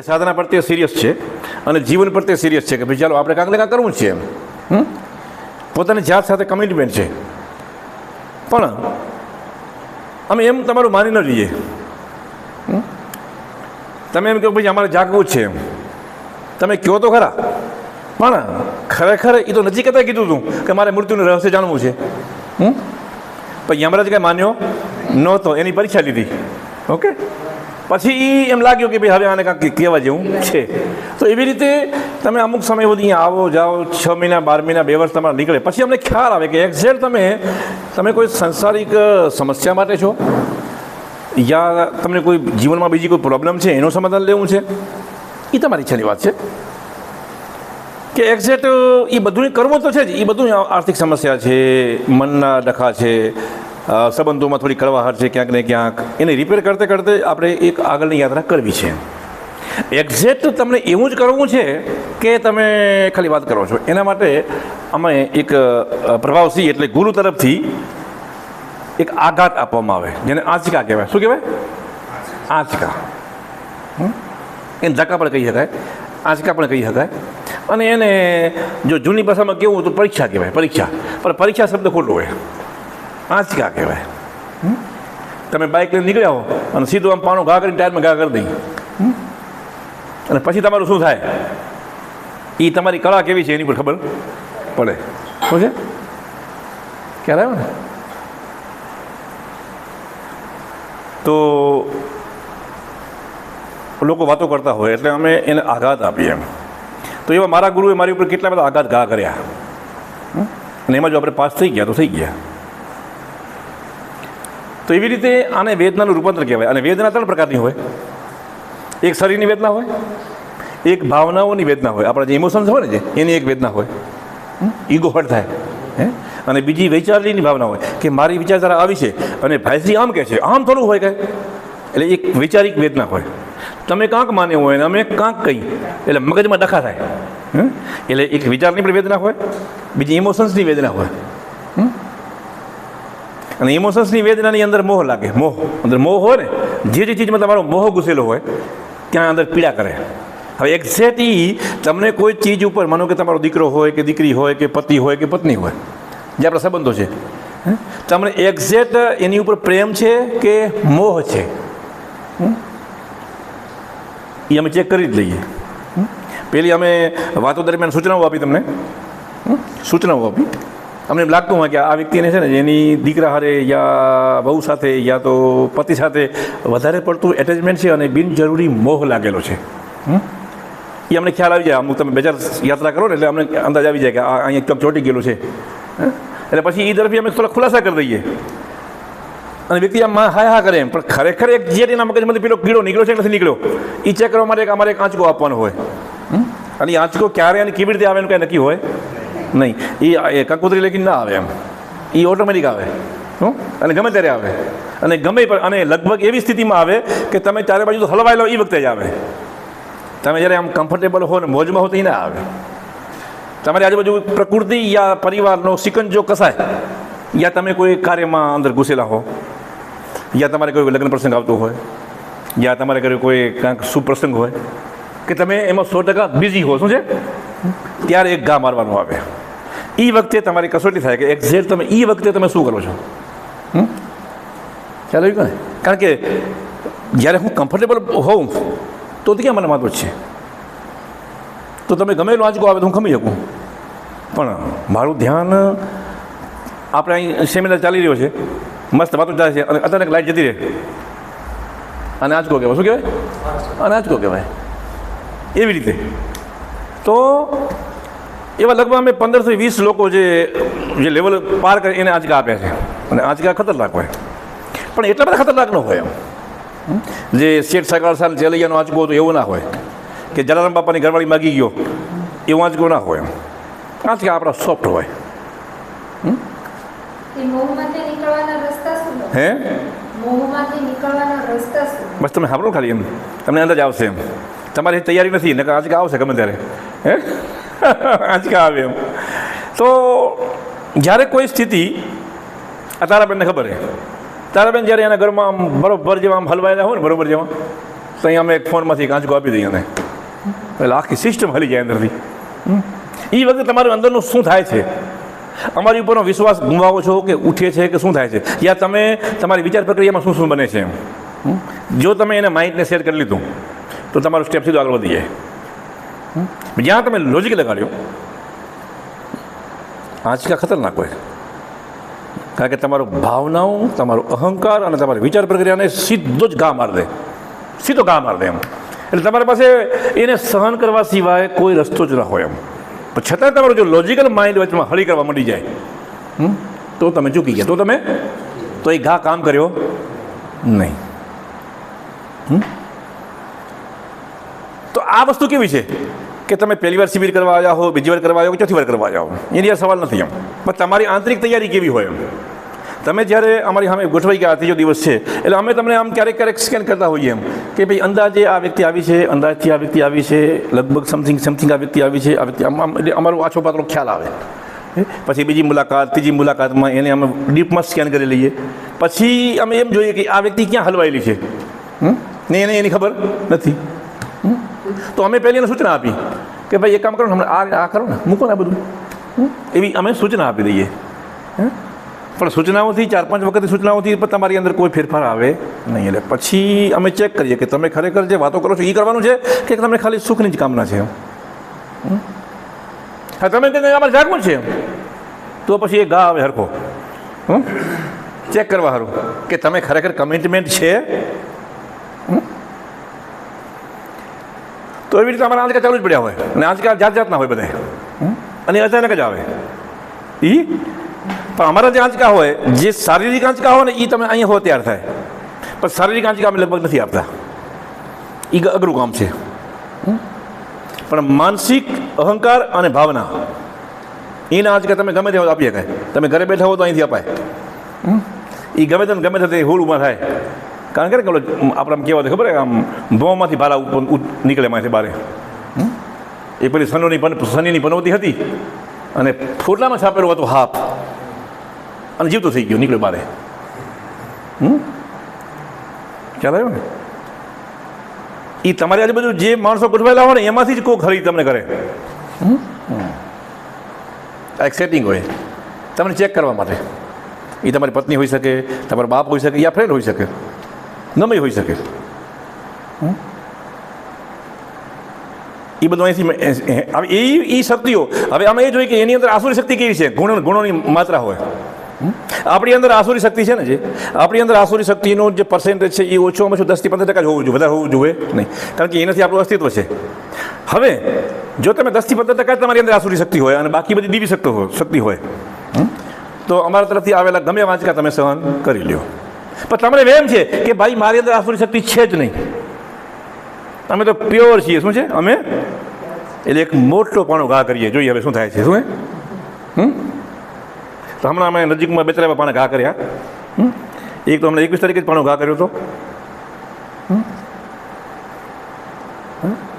સાધના પ્રત્યે સિરિયસ છે અને જીવન પ્રત્યે સિરિયસ છે કે ભાઈ ચાલો આપણે કાંક ને કાંક કરવું છે એમ? પોતાની જાત સાથે કમિટમેન્ટ છે. પણ અમે એમ તમારું માની ન લઈએ? તમે એમ કહો ભાઈ અમારે જાગવું છે એમ. તમે કહો તો ખરા. પણ ખરેખર એ તો નજીકતા કીધું હતું કે મારે મૃત્યુનું રહસ્ય જાણવું છે. પણ યમરાજ કાંઈ માન્યો નહોતો, એની પરીક્ષા લીધી. ઓકે? પછી એ એમ લાગ્યું કે ભાઈ હવે આને કાંઈક કહેવા જેવું છે. તો એવી રીતે તમે અમુક સમય સુધી આવો, જાઓ, છ મહિના, બાર મહિના, બે વર્ષ તમારા નીકળે. પછી અમને ખ્યાલ આવે કે એક્ઝેક્ટ તમે તમે કોઈ સંસારિક સમસ્યા માટે છો? યા તમને કોઈ જીવનમાં બીજી કોઈ પ્રોબ્લેમ છે? એનું સમાધાન લેવું છે? એ તમારી ઈચ્છાની વાત છે. કે એક્ઝેક્ટ એ બધું કરવું તો છે જ. એ બધું આર્થિક સમસ્યા છે, મનના ડખા છે સંબંધોમાં થોડી કડવાહટ છે, ક્યાંક ને ક્યાંક. એને રિપેર કરતે કરતે આપણે એક આગળની યાત્રા કરવી છે. એક્ઝેક્ટ તમને એવું જ કરવું છે કે તમે ખાલી વાત કરો છો. એના માટે અમે એક પ્રભાવસિંહ એટલે ગુરુ તરફથી એક આઘાત આપવામાં આવે. જેને આંચકા કહેવાય. શું કહેવાય? આંચકા. એને ધક્કા પણ કહી શકાય. આંચકા પણ કહી શકાય. અને એને જો જૂની ભાષામાં કેવું તો પરીક્ષા કહેવાય. પરીક્ષા. પણ પરીક્ષા શબ્દ ખોટો હોય. આંચકા કહેવાય? તમે બાઇક લઈને નીકળ્યા હો અને સીધું આમ પાણું ઘા કરીને ટાયરમાં ઘા કરી દઈ. અને પછી તમારું શું થાય? એ તમારી કળા કેવી છે એની પર ખબર પડે. શું છે? ક્યારે આવ્યો ને? તો લોકો વાતો કરતા હોય એટલે અમે એને આઘાત આપીએ એમ. તો એવા મારા ગુરુએ મારી ઉપર કેટલા બધા આઘાત ઘા કર્યા? અને એમાં જો આપણે પાસ થઈ ગયા તો થઈ ગયા. તો એવી રીતે આને વેદનાનું રૂપાંતર કહેવાય. અને વેદના ત્રણ પ્રકારની હોય. એક શરીરની વેદના હોય, એક ભાવનાઓની વેદના હોય. આપણા જે ઇમોશન્સ હોય ને જે, એની એક વેદના હોય. ઈગો હર્ટ થાય. હે? અને બીજી વૈચારલીની ભાવના હોય કે મારી વિચારધારા આવી છે અને ભાઈશ્રી આમ કહે છે, આમ થોડું હોય કે એટલે એક વૈચારિક વેદના હોય. તમે કાંક માને હોય અને અમે કાંક કહી એટલે મગજમાં ડખા થાય? એટલે એક વિચારની પણ વેદના હોય, બીજી ઇમોશન્સની વેદના હોય? અને ઇમોશન્સની વેદનાની અંદર મોહ લાગે, મોહ. અંદર મોહ હોય ને, જે જે ચીજમાં તમારો મોહ ઘૂસેલો હોય, ત્યાં અંદર પીડા કરે. હવે એક્ઝેક્ટ ઈ તમને કોઈ ચીજ ઉપર, માનો કે તમારો દીકરો હોય કે દીકરી હોય કે પતિ હોય કે પત્ની હોય, જે આપણા સંબંધો છે? તમને એક્ઝેક્ટ એની ઉપર પ્રેમ છે કે મોહ છે? એ અમે ચેક કરી જ લઈએ? પેલી અમે વાતો દરમિયાન સૂચનાઓ આપી તમને. સૂચનાઓ આપી. અમને એમ લાગતું હોય કે આ વ્યક્તિને છે ને એની દીકરા હારે યા બહુ સાથે યા તો પતિ સાથે વધારે પડતું એટેચમેન્ટ છે અને બિનજરૂરી મોહ લાગેલો છે? એ અમને ખ્યાલ આવી જાય. અમુક તમે બે યાત્રા કરો ને એટલે અમને અંદાજ આવી જાય કે આ અહીંયા ક્યાંક ચોંટી ગયેલું છે? એટલે પછી એ તરફી અમે થોડા ખુલાસા કરી દઈએ. અને વ્યક્તિ આમ હા હા કરે એમ. પણ ખરેખર એક જે એના મગજમાંથી પેલો કીડો નીકળ્યો છે નથી નીકળ્યો? એ ચેક કરવા માટે અમારે એક આંચકો આપવાનો હોય. અને એ આંચકો ક્યારે અને કેવી રીતે આવે એનું કાંઈ નક્કી હોય? નહીં. એ કંકોત્રી લેખીને ના આવે એમ. એ ઓટોમેટિક આવે. હં? અને ગમે ત્યારે આવે. અને ગમે પણ, અને લગભગ એવી સ્થિતિમાં આવે કે તમે ચારે બાજુ તો હલવાયેલો એ વખતે જ આવે. તમે જ્યારે આમ કમ્ફર્ટેબલ હો ને મોજમાં હો તો એ ના આવે. તમારી આજુબાજુ પ્રકૃતિ યા પરિવારનો સિકંજો કસાય, યા તમે કોઈ કાર્યમાં અંદર ઘૂસેલા હો, યા તમારે કોઈ લગ્ન પ્રસંગ આવતો હોય, યા તમારે ઘરે કોઈ કાંઈક સુપ્રસંગ હોય, કે તમે એમાં સો ટકા બિઝી હો. શું છે? ત્યારે એક ઘા મારવાનું આવે. એ વખતે તમારી કસોટી થાય કે એક્ઝેક્ટ તમે એ વખતે તમે શું કરો છો? ખ્યાલ આવ્યું ને કારણ કે જ્યારે હું કમ્ફર્ટેબલ હોઉં તો ક્યાં મને વાંધો છે? તો તમે ગમે એટલું આંચકો આવે તો હું ખમી શકું. પણ મારું ધ્યાન આપણે અહીં સેમિનાર ચાલી રહ્યો છે. મસ્ત વાતો ચાલે છે અને અચાનક લાઈટ જતી રહે. અને આંચકો કહેવાય. શું કહેવાય? અને આંચકો કહેવાય. એવી રીતે. તો એવા લગભગ અમે પંદરથી વીસ લોકો જે જે લેવલ પાર કરે એને આંચકા આપ્યા છે. અને આંચકા ખતરનાક હોય. પણ એટલા બધા ખતરનાક ન હોય એમ. જે શેઠ સરકાર સાલ જેલૈયાનો આંચકો હતો એવું ના હોય. કે જલારામ બાપાની ઘરવાળી માગી ગયો એવો આંચકો ના હોય એમ. આંચકા આપણા સોફ્ટ હોય? હે? બસ તમે સાંભળો ખાલી એમ. તમને અંદાજ આવશે એમ. તમારી તૈયારી નથી નકર આંચકા આવશે ગમે ત્યારે. હે? આંચકા આવે એમ. તો જ્યારે કોઈ સ્થિતિ, આ તારાબેનને ખબર છે. તારાબેન જ્યારે એના ઘરમાં આમ બરોબર જેવા આમ હલવાયેલા હોય ને, બરોબર જેવા, તો અહીંયા અમે એક ફોનમાંથી કાંચકો આપી દઈએ એને. એટલે આખી સિસ્ટમ હલી જાય અંદરથી. એ વખતે તમારું અંદરનું શું થાય છે? અમારી ઉપરનો વિશ્વાસ ગુમાવો છો કે ઉઠે છે કે શું થાય છે? યા તમે તમારી વિચાર પ્રક્રિયામાં શું શું બને છે એમ? જો તમે એને માઇન્ડને શેર કરી લીધું, તો તમારું સ્ટેપ સીધું આગળ વધી જાય? જ્યાં તમે લોજિક લગાડ્યો આંચકા ખતરનાક હોય કારણ કે તમારો ભાવનાઓ તમારો અહંકાર અને તમારી વિચાર પ્રક્રિયાને સીધો જ ઘા મારી દે સીધો ઘા મારી દે એમ એટલે તમારી પાસે એને સહન કરવા સિવાય કોઈ રસ્તો જ ન હોય એમ. પણ છતાં તમારું જો લોજિકલ માઇન્ડ વચમાં હળી કરવા મળી જાય. તો તમે ચૂકી ગયા. તો તમે? તો એ ઘા કામ કર્યો નહીં. હમ? આ વસ્તુ કેવી છે? કે તમે પહેલી વાર શિબિર કરવા આવ્યા હો, બીજી વાર કરવા આવ્યા કે ચોથી વાર કરવા આવ્યા હો? એની આ સવાલ નથી એમ. પણ તમારી આંતરિક તૈયારી કેવી હોય એમ? તમે જ્યારે અમારી સામે ગોઠવાઈ ગયા, ત્રીજો દિવસ છે, એટલે અમે તમને આમ ક્યારેક ક્યારેક સ્કેન કરતા હોઈએ એમ કે ભાઈ અંદાજે આ વ્યક્તિ આવી છે, અંદાજથી આ વ્યક્તિ આવી છે, લગભગ સમથિંગ સમથિંગ આ વ્યક્તિ આવી છે, આ વ્યક્તિ આમ એટલે અમારો આછો પાતળો ખ્યાલ આવે. પછી બીજી મુલાકાત, ત્રીજી મુલાકાતમાં એને અમે ડીપમાં સ્કેન કરી લઈએ. પછી અમે એમ જોઈએ કે આ વ્યક્તિ ક્યાં હલવાયેલી છે? ને એને એની ખબર નથી? તો અમે પહેલી એને સૂચના આપી કે ભાઈ એક કામ કરો ને આ આ કરો ને મૂકો ને આ બધું. એવી અમે સૂચના આપી દઈએ. હં? પણ સૂચનાઓથી ચાર પાંચ વખત સૂચનાઓથી પણ તમારી અંદર કોઈ ફેરફાર આવે નહીં. એટલે પછી અમે ચેક કરીએ કે તમે ખરેખર જે વાતો કરો છો એ કરવાનું છે કે તમને ખાલી સુખની જ કામના છે હા તમે કહે કે અમારે જાગવું છે તો પછી એ ગા આવે હરખો? ચેક કરવા સારું કે તમે ખરેખર કમિટમેન્ટ છે? તો એવી રીતે અમારા આંચકા ચાલુ જ પડ્યા હોય. અને આંચકા જાત જાતના હોય બધા. અને અચાનક જ આવે. એ પણ અમારા જે આંચકા હોય, જે શારીરિક આંચકા હોય ને એ તમે અહીંયા હો ત્યાર થાય. પણ શારીરિક આંચકા અમે લગભગ નથી આપતા. એ અઘરું કામ છે. પણ માનસિક અહંકાર અને ભાવના, એના આંચકા તમે ગમે તે હોય તો આપી શકાય. તમે ઘરે બેઠા હો તો અહીંથી અપાય. એ ગમે તે ગમે તે હોલ ઊભા થાય. કારણ કે પેલો આપણે કહેવાય ખબર આમ ભોમાંથી ઉ- નીકળે માંથી બારે એ પેલી પન શનિની પનવતી હતી. અને ફોટલામાં છાપેલું હતું હાફ અને જીવતો થઈ ગયો, નીકળ્યો બારે હમ? ખ્યાલ આવ્યો ને? એ તમારી આજુબાજુ જે માણસો ગોઠવાયેલા હોય ને, એમાંથી જ કોઈ ખરી તમને કરે? આ એક સેટિંગ હોય. તમને ચેક કરવા માટે. એ તમારી પત્ની હોઈ શકે, તમારો બાપ હોઈ શકે, યા ફ્રેન્ડ હોઈ શકે. ગમે હોઈ શકે. એ બધું અહીંથી એ- એ- શક્તિઓ, હવે અમે એ જોઈએ કે એની અંદર આસુરી શક્તિ કેવી છે? ગુણ ગુણોની માત્રા હોય. આપણી અંદર આસુરી શક્તિ છે ને જે? આપણી અંદર આસુરી શક્તિનો જે પર્સન્ટેજ છે એ ઓછોમાં ઓછું દસથી પંદર ટકા જ હોવું જોઈએ, વધારે હોવું જોઈએ નહીં. કારણ કે એનાથી આપણું અસ્તિત્વ છે. હવે, જો તમે દસથી પંદર ટકા તમારી અંદર આસુરી શક્તિ હોય અને બાકી બધી દીવી શક્તિ હોય શક્તિ હોય તો અમારા તરફથી આવેલા ગમે વાંચકા તમે સહન કરી લ્યો. પણ તમને એમ છે કે ભાઈ, મારી અંદર આસુરી શક્તિ છે જ નહીં. અમે તો પ્યોર છીએ, શું છે? અમે? એટલે એક મોટો પાણો ઘા કરીએ. જોઈએ હવે શું થાય છે, શું હમ? તો હમણાં અમે નજીકમાં બે ત્રણ પાણા ઘા કર્યા? એક તો હમણાં એકવીસ તારીખે જ પાણો ઘા કર્યો હતો.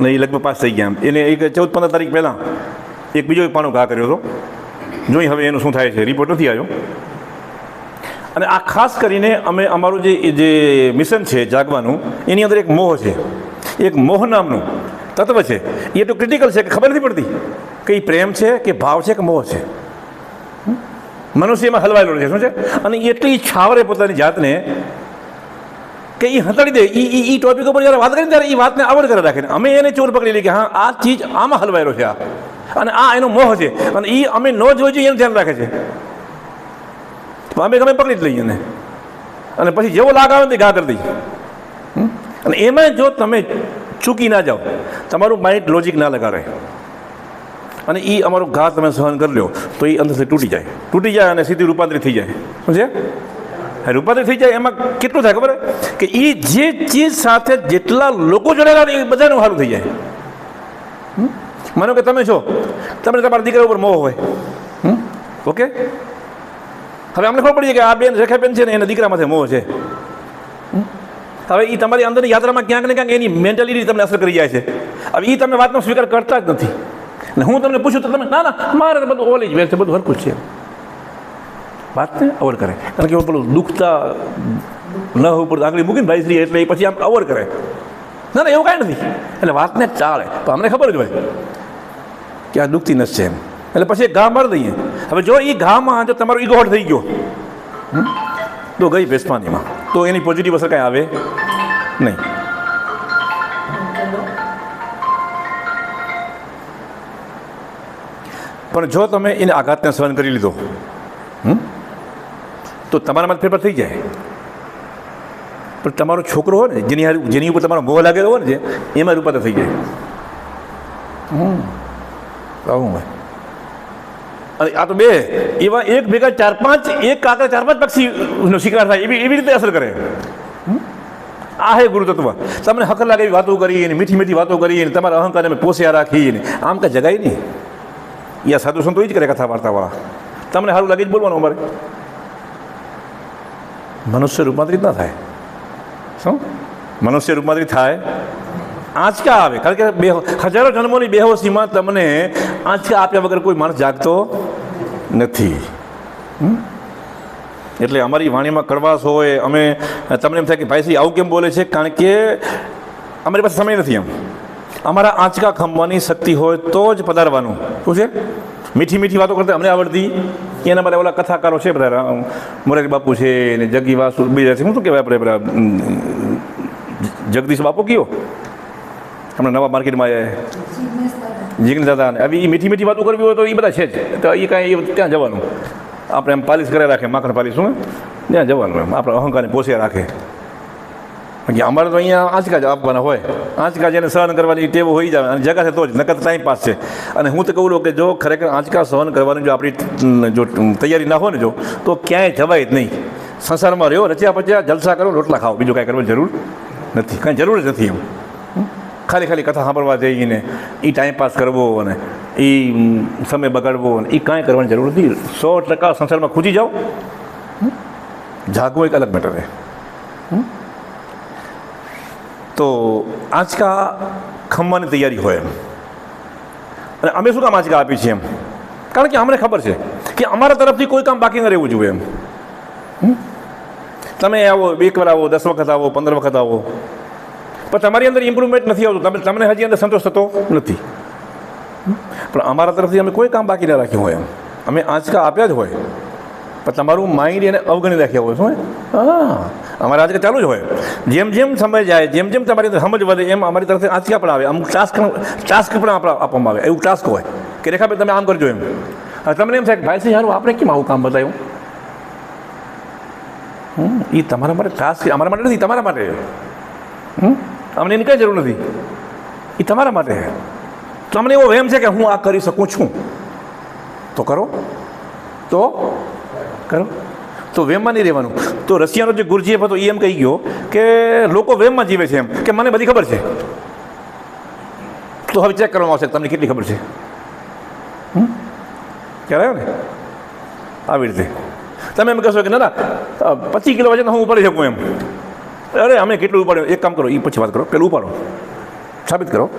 નહીં એ લગભગ પાસ થઈ ગયા એને એક ચૌદ પંદર તારીખ પહેલાં એક બીજો પાણો ઘા કર્યો હતો. જોઈ હવે એનું શું થાય છે રિપોર્ટ નથી આવ્યો. અને આ ખાસ કરીને અમે અમારું જે જે મિશન છે જાગવાનું, એની અંદર એક મોહ છે. એક મોહ નામનું તત્વ છે. એ એટલું ક્રિટિકલ છે કે ખબર નથી પડતી કે એ પ્રેમ છે કે ભાવ છે કે મોહ છે. મનુષ્યમાં હલવાયેલો છે, શું છે? અને એટલી છાવરે પોતાની જાતને કે એ હંતાડી દે. એ એ ટોપિક ઉપર જ્યારે વાત કરીને ત્યારે એ વાતને આવડ કરે રાખીને. અમે એને ચોર પકડી લઈએ કે હા, આ ચીજ આમાં હલવાયેલો છે આ. અને આ એનો મોહ છે. અને એ અમે ન જોઈ જોઈએ એનું ધ્યાન રાખે છે. તો અમે ગમે પકડી જ લઈએ એને. અને પછી જેવો લાગ આવે તે ઘા કરી દઈએ. અને એમાં જો તમે ચૂકી ના જાઓ તમારું માઇન્ડ લોજિક ના લગાડે. અને એ અમારો ઘા તમે સહન કરી લો તો એ અંદરથી તૂટી જાય. તૂટી જાય અને સીધી રૂપાંતરિત થઈ જાય. સમજે હા, રૂપાંતરિત થઈ જાય એમાં કેટલું થાય ખબર? કે એ જે ચીજ સાથે જેટલા લોકો જોડેલા એ બધાનું સારું થઈ જાય? માનો કે તમે છો તમને તમારા દીકરા ઉપર મોહ હોય? ઓકે? હવે અમને ખબર પડી કે આ બેન રેખાબેન છે ને એના દીકરા માથે મોહ છે. હવે એ તમારી અંદરની યાત્રામાં ક્યાંક ને ક્યાંક એની મેન્ટાલિટી તમને અસર કરી જાય છે. હવે એ તમે વાતનો સ્વીકાર કરતા જ નથી. અને હું તમને પૂછું તો તમે, ના ના, મારે બધું ઓલ જ વેલ છે, બધું હરખું છે. વાતને અવર કરે. કારણ કે પેલું દુખતા ન ઉપર આંગળી મૂકીને ભાઈ શ્રી એટલે એ પછી આમ અવર કરે. ના ના, એવું કાંઈ નથી. એટલે વાતને ચાલે. પણ અમને ખબર જ હોય કે આ દુખતી નથી છે એમ. એટલે પછી ઘા મારી દઈએ. હવે જો એ ઘામાં જો તમારો ઇગોટ થઈ ગયો? તો ગઈ ભેસપાનીમાં તો એની પોઝિટિવ અસર કાંઈ આવે નહીં. પણ જો તમે એને આઘાતને સહન કરી લીધો? તો તમારામાં ફેરફાર થઈ જાય. પણ તમારો છોકરો હોય ને, જેની જેની ઉપર તમારો મોહ લાગેલો હોય ને એમાં રૂપાંતર થઈ જાય. હમ. હોય. અને આ તો બે, એવા એક ભેગા ચાર પાંચ, એક કાંકરા ચાર પાંચ પક્ષીનો શિકાર થાય, એવી એવી રીતે અસર કરે. આ હે ગુરુતત્વ. તમને હકર લાગે એવી વાતો કરીએ ને મીઠી મીઠી વાતો કરીને તમારા અમે પોસ્યા રાખી ને. આમ કાંઈ જગાય નહીં. યા સાધુ સંતો એ જ કરે કથા વાર્તાવાળા. તમને સારું લાગે જ બોલવાનું અમારે? મનુષ્ય રૂપાંતરિત ના થાય. શું? મનુષ્ય રૂપાંતરિત થાય? આંચકા આવે? કારણ કે બે હજારો જન્મોની બેહોશીમાં તમને આંચકા આપ્યા વગર કોઈ માણસ જાગતો નથી? એટલે અમારી વાણીમાં કડવાશ હોય, અમે, તમને એમ થાય કે ભાઈશ્રી આવું કેમ બોલે છે? કારણ કે અમારી પાસે સમય નથી એમ. અમારા આંચકા ખમવાની શક્તિ હોય તો જ પધારવાનું. શું છે? મીઠી મીઠી વાતો કરતા અમને આવડતી. એના માટે ઓલા કથાકારો છે બધા મોરારી બાપુ છે ને જગી વાસુ, બીજા છે. શું શું કહેવાય આપણે પેલા જગદીશ બાપુ કયો? હમણાં નવા માર્કેટમાં આવ્યા જિજ્ઞેસ હવે એ મીઠી મીઠી વાતો કરવી હોય તો એ બધા છે જ. તો એ કાંઈ એ ત્યાં જવાનું. આપણે એમ પાલિશ કરે રાખે, માખણ પાલિશ, શું? ત્યાં જવાનું એમ. આપણે અહંકારને પોસ્યા રાખે. બાકી અમારે તો અહીંયા આંચકા જ આપવાના હોય. આંચકા જેને સહન કરવાની ટેવ હોઈ જાય અને જગા છે તો જ, નકર ટાઈમ પાસ છે. અને હું તો કહું છું કે જો ખરેખર આંચકા સહન કરવાની જો આપણી જો તૈયારી ના હોય ને જો, તો ક્યાંય જવાય જ નહીં. સંસારમાં રહ્યો, રચ્યા પચ્યા, જલસા કરો, રોટલા ખાઓ. બીજું કાંઈ કરવાની જરૂર નથી. કાંઈ જરૂર જ નથી એમ. ખાલી ખાલી કથા સાંભળવા જઈને એ ટાઈમ પાસ કરવો અને એ સમય બગાડવો અને એ કાંઈ કરવાની જરૂર નથી. સો ટકા સંસારમાં ખૂજી જાઓ? જાગવું એક અલગ મેટર તો આંચકા ખમવાની તૈયારી હોય એમ. અને અમે શું કામ આંચકા આપી છીએ એમ? કારણ કે અમને ખબર છે કે અમારા તરફથી કોઈ કામ બાકી ન રહેવું જોઈએ એમ? તમે આવો, એક વાર આવો, દસ વખત આવો, પંદર વખત આવો. પણ તમારી અંદર ઇમ્પ્રુવમેન્ટ નથી આવતું. તમે તમને હજી અંદર સંતોષ થતો નથી. પણ અમારા તરફથી અમે કોઈ કામ બાકી ના રાખ્યું હોય એમ. અમે આંચકા આપ્યા જ હોય. પણ તમારું માઇન્ડ એને અવગણી રાખ્યા હોય, શું? હા. અમારે આંચકા ચાલુ જ હોય. જેમ જેમ સમય જાય, જેમ જેમ તમારી અંદર સમજ વધે, એમ અમારી તરફથી આંચકા પણ આવે. અમુક ટાસ્ક ટાસ્ક પણ આપણા આપવામાં આવે. એવું ટાસ્ક હોય. કે રેખાભાઈ તમે આમ કરજો એમ. તમને એમ થાય ભાઈ સાહેબ સારું આપણે કેમ આવું કામ બતાવ્યું? એ તમારા માટે ટાસ્ક અમારા માટે નથી, તમારા માટે. હમ. અમને એની કંઈ જરૂર નથી. એ તમારા માટે છે. તો અમને એવો વહેમ છે કે હું આ કરી શકું છું. તો કરો. તો કરો. તો વેમમાં નહીં રહેવાનું. તો રશિયાનો જે ગુરજીએફ હતો એ એમ કહી ગયો કે લોકો વેમમાં જીવે છે એમ, કે મને બધી ખબર છે. તો હવે ચેક કરવામાં આવશે તમને કેટલી ખબર છે. કહેવાય ને? આવી રીતે. તમે એમ કહેશો કે ના ના પચીસ કિલો વજન હું ઉપાડી શકું એમ. અરે, અમે કેટલું ઉપાડ્યું? એક કામ કરો એ પછી વાત કરો. પેલું ઉપાડો. સાબિત કરો.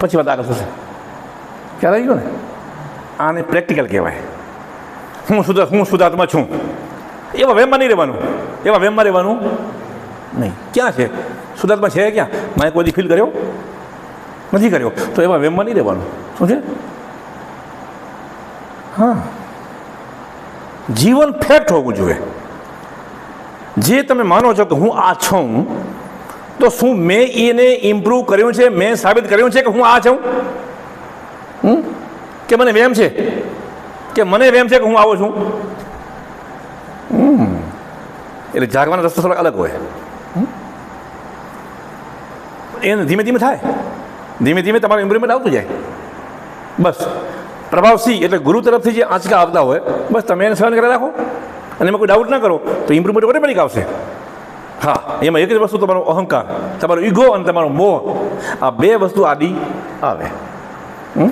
પછી વાત આગળ થશે. ખ્યાલ આવી ગયો ને? આને પ્રેક્ટિકલ કહેવાય. હું સુધા હું શુદ્ધાત્મા છું. એવા વેમમાં નહીં રહેવાનું. એવા વેમમાં રહેવાનું નહીં. ક્યાં છે? શુદ્ધાત્મા છે ક્યાં? મેં કોઈ ફીલ કર્યો? નથી કર્યો. તો એવા વેમમાં નહીં રહેવાનું. શું છે? હા. જીવન ફેક્ટ હોવું જોઈએ. જે તમે માનો છો કે હું આ છું, તો શું મેં એને ઇમ્પ્રૂવ કર્યું છે? મેં સાબિત કર્યું છે કે હું આ છું? હમ? કે મને વેમ છે? કે મને વેમ છે કે હું આવો છું? એટલે જાગવાનો રસ્તો થોડો અલગ હોય? એને ધીમે ધીમે થાય. ધીમે ધીમે તમારું ઇમ્પ્રુવમેન્ટ આવતું જાય. બસ. પ્રભાવ સી એટલે ગુરુ તરફથી જે આંચકા આવતા હોય, બસ તમે એને સહન કરી રાખો. અને એમાં કોઈ ડાઉટ ના કરો, તો ઇમ્પ્રુવમેન્ટ ઓટોમેટિક આવશે હા, એમાં એક જ વસ્તુ તમારો અહંકાર, તમારો ઈગો અને તમારો મોહ, આ બે વસ્તુ આદિ આવે હમ?